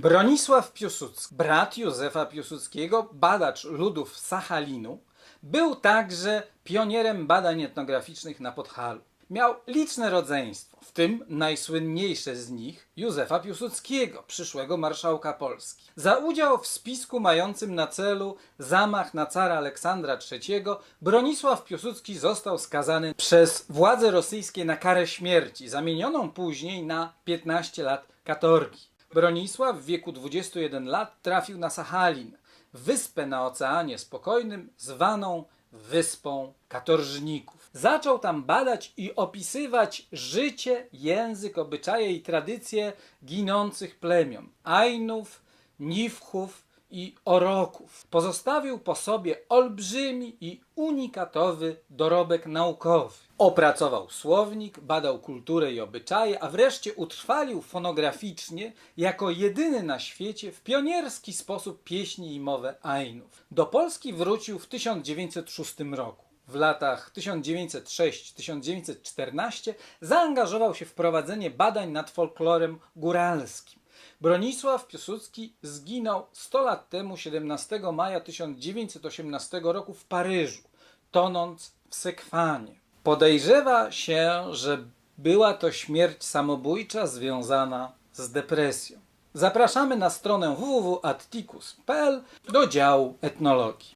Bronisław Piłsudski, brat Józefa Piłsudskiego, badacz ludów Sachalinu, był także pionierem badań etnograficznych na Podhalu. Miał liczne rodzeństwo, w tym najsłynniejsze z nich Józefa Piłsudskiego, przyszłego marszałka Polski. Za udział w spisku mającym na celu zamach na cara Aleksandra III Bronisław Piłsudski został skazany przez władze rosyjskie na karę śmierci, zamienioną później na 15 lat katorgi. Bronisław w wieku 21 lat trafił na Sachalin, wyspę na Oceanie Spokojnym zwaną Wyspą Katorżników. Zaczął tam badać i opisywać życie, język, obyczaje i tradycje ginących plemion Ainów, Niwchów i Oroków. Pozostawił po sobie olbrzymi i unikatowy dorobek naukowy. Opracował słownik, badał kulturę i obyczaje, a wreszcie utrwalił fonograficznie jako jedyny na świecie w pionierski sposób pieśni i mowę Ainów. Do Polski wrócił w 1906 roku. W latach 1906-1914 zaangażował się w prowadzenie badań nad folklorem góralskim. Bronisław Piłsudski zginął 100 lat temu 17 maja 1918 roku w Paryżu, tonąc w Sekwanie. Podejrzewa się, że była to śmierć samobójcza związana z depresją. Zapraszamy na stronę www.atticus.pl do działu etnologii.